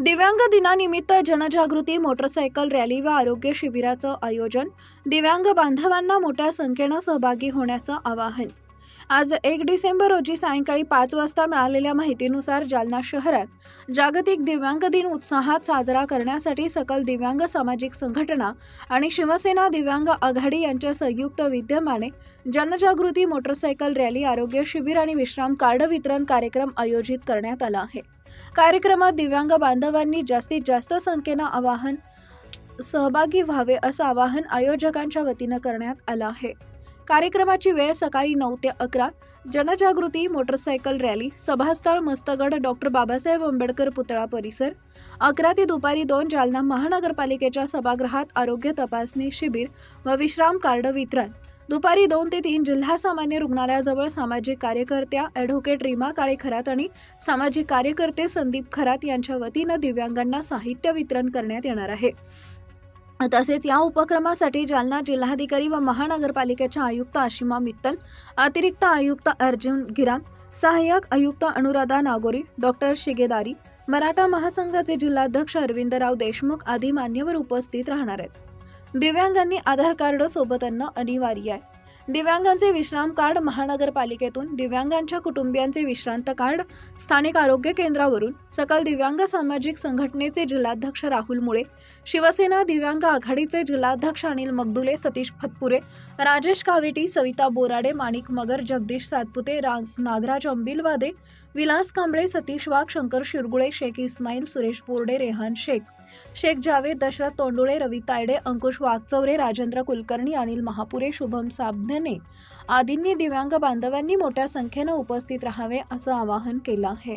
दिव्यांग दिनानिमित्त जनजागृती मोटरसायकल रॅली व आरोग्य शिबिराचं आयोजन. दिव्यांग बांधवांना मोठ्या संख्येनं सहभागी होण्याचं आवाहन. आज एक डिसेंबर रोजी सायंकाळी पाच वाजता मिळालेल्या माहितीनुसार जालना शहरात जागतिक दिव्यांग दिन उत्साहात साजरा करण्यासाठी सकल दिव्यांग सामाजिक संघटना आणि शिवसेना दिव्यांग आघाडी यांच्या संयुक्त विद्यमाने जनजागृती मोटरसायकल रॅली आरोग्य शिबिर आणि विश्राम कार्ड वितरण कार्यक्रम आयोजित करण्यात आला आहे. कार्यक्रमात दिव्यांग बांधवांनी जास्तीत जास्त संख्येनं आवाहन सहभागी व्हावे असं आवाहन आयोजकांच्या वतीनं करण्यात आलं आहे. कार्यक्रमाची वेळ सकाळी नऊ ते अकरा. जनजागृती मोटरसायकल रॅली सभास्थळ मस्तगड डॉक्टर बाबासाहेब आंबेडकर पुतळा परिसर. अकरा ते दुपारी दोन जालना महानगरपालिकेच्या सभागृहात आरोग्य तपासणी शिबिर व विश्राम कार्ड वितरण. दुपारी दोन ते तीन जिल्हा सामान्य रुग्णालयाजवळ सामाजिक कार्यकर्त्या ॲडव्होकेट रीमा काळे खरात आणि सामाजिक कार्यकर्ते संदीप खरात यांच्या वतीनं दिव्यांगांना साहित्य वितरण करण्यात येणार आहे. तसेच या उपक्रमासाठी जालना जिल्हाधिकारी व महानगरपालिकेच्या आयुक्त आशिमा मित्तल अतिरिक्त आयुक्त अर्जुन गिराम सहाय्यक आयुक्त अनुराधा नागोरी डॉक्टर शिगेदारी मराठा महासंघाचे जिल्हाध्यक्ष अरविंदराव देशमुख आदी मान्यवर उपस्थित राहणार आहेत. दिव्यांगांनी आधार कार्ड सोबत आणणं अनिवार्य आहे. दिव्यांगांचे विश्राम कार्ड महानगरपालिकेतून दिव्यांगांच्या कुटुंबियांचे विश्रांत कार्ड स्थानिक आरोग्य केंद्रावरून सकल दिव्यांग सामाजिक संघटनेचे जिल्हाध्यक्ष राहुल मुळे शिवसेना दिव्यांग आघाडीचे जिल्हाध्यक्ष अनिल मगदुले सतीश फतपुरे राजेश कावेटी सविता बोराडे माणिक मगर जगदीश सातपुते रा नागराज अंबिलवादे विलास कांबळे सतीश वाघ शंकर शिरगुळे शेख इस्माईल सुरेश बोर्डे रेहान शेख शेख जावेद दशरथ तोंडुळे रवी तायडे अंकुश वाघचौरे राजेंद्र कुलकर्णी अनिल महापुरे शुभम साबधने आदींनी दिव्यांग बांधवांनी मोठ्या संख्येनं उपस्थित राहावे असं आवाहन केलं आहे.